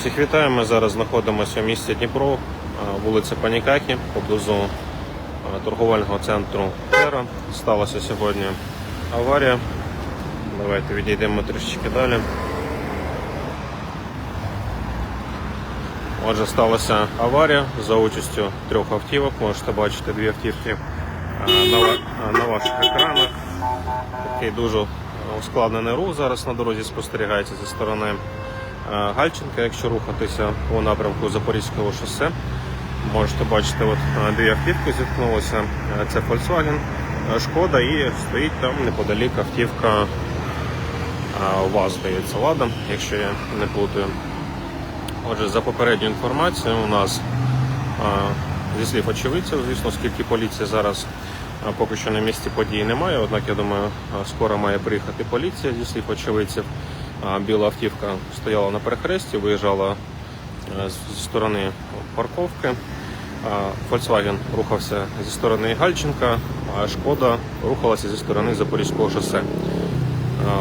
Всіх вітаю. Ми зараз знаходимося в місті Дніпро, е, вулиця Панікакі, поблизу е, торговельного центру Тера. Сталася сьогодні аварія. Давайте відійдемо трішечки далі. Отже, сталася аварія за участю трьох автівок. Можете бачити дві автівки е, на, ваших екранах. Такий дуже ускладнений рух зараз на дорозі спостерігається зі сторони Гальченка, якщо рухатися у напрямку Запорізького шосе. Можете бачити, от е, дві автівки зіткнулися. Е, Це Volkswagen, е, Шкода і стоїть там неподалік автівка е, ВАЗ, здається, Лада, якщо я не плутаю. Отже, за попередньою інформацією у нас зі слів очевидців, звісно, оскільки поліція зараз поки що на місці події немає, однак я думаю, скоро має приїхати поліція зі слів очевидців. Біла автівка стояла на перехресті, виїжджала зі сторони парковки. Volkswagen рухався зі сторони Гальченка, а Шкода рухалася зі сторони Запорізького шосе. Е,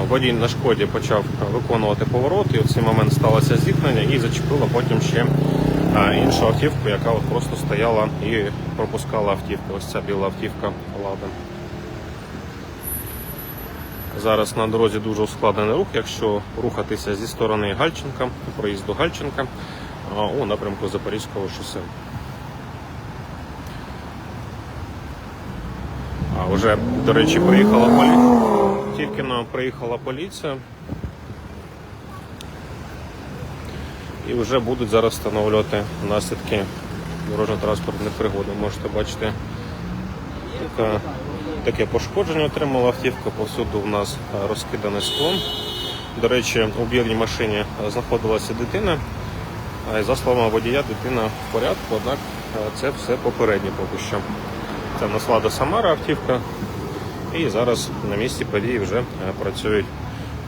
Водій на шкоді почав виконувати поворот, і в цей момент сталося зіткнення і зачепило потім ще е, іншу автівку, яка от просто стояла і пропускала автівки. Ось ця біла автівка Лада. Зараз на дорозі дуже ускладнений рух, якщо рухатися зі сторони Гальченка, проїзду Гальченка у напрямку Запорізького шосе. А вже, до речі, приїхала поліція. Тільки но приїхала поліція. І вже будуть зараз встановлювати наслідки дорожньо-транспортних пригод. Можете бачити, така, таке пошкодження отримала автівка. Повсюду у нас е, розкидане скло. До речі, у білій машині е, знаходилася дитина. За словами водія, дитина в порядку, однак е, це все попереднє поки що. Це в нас Лада Самара автівка. І зараз на місці події вже працюють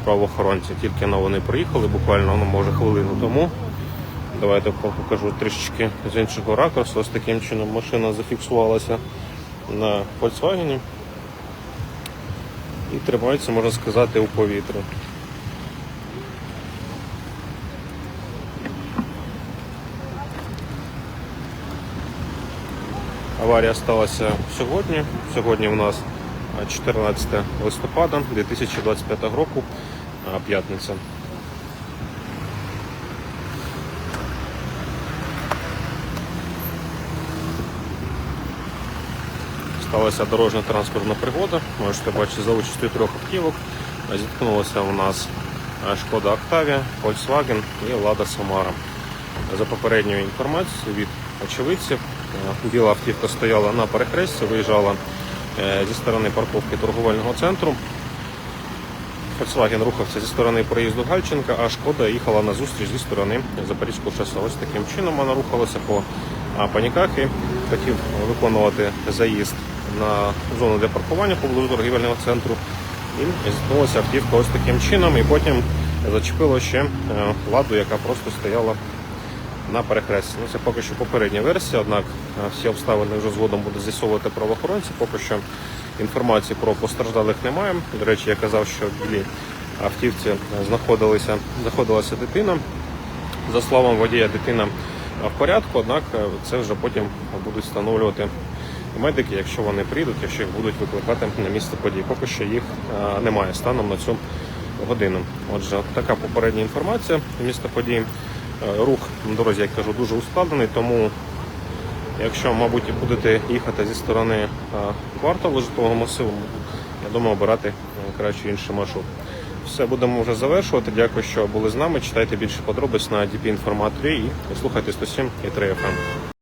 правоохоронці. Тільки но вони приїхали, буквально ну, може хвилину тому. Давайте покажу трішечки з іншого ракурсу. Ось таким чином машина зафіксувалася на Volkswagen і тримається, можна сказати, у повітрі. Аварія сталася сьогодні. Сьогодні у нас 14 листопада 2025 року, п'ятниця. Сталася дорожня транспортна пригода. Можете бачити за участю трьох автівок. Зіткнулася у нас Шкода Октавія, Volkswagen і Лада Самара. За попередньою інформацією від очевидців, е, біла автівка стояла на перехресті, виїжджала е, зі сторони парковки торговельного центру. Volkswagen рухався зі сторони проїзду Гальченка, а Шкода їхала на зустріч зі сторони Запорізького шосе. Ось таким чином вона рухалася по а, панікахи, хотів виконувати заїзд на зону для паркування поблизу торгівельного центру. І зіткнулася автівка ось таким чином, і потім зачепило ще е, ладу, яка просто стояла на перехресті. Ну, це поки що попередня версія, однак е, всі обставини вже згодом буде з'ясовувати правоохоронці. Поки що інформації про постраждалих немає. До речі, я казав, що в білій автівці знаходилися, знаходилася дитина. За словами водія, дитина в порядку, однак е, це вже потім будуть встановлювати медики, якщо вони прийдуть, якщо їх будуть викликати на місце подій. Поки що їх е, немає станом на цю годину. Отже, така попередня інформація міста подій. Е, Рух на дорозі, як кажу, дуже ускладнений, тому якщо, мабуть, будете їхати зі сторони е, кварталу житлового масиву, я думаю, обирати е, краще інший маршрут. Все, будемо вже завершувати. Дякую, що були з нами. Читайте більше подробиць на DP інформаторі і слухайте 107 і 3 FM.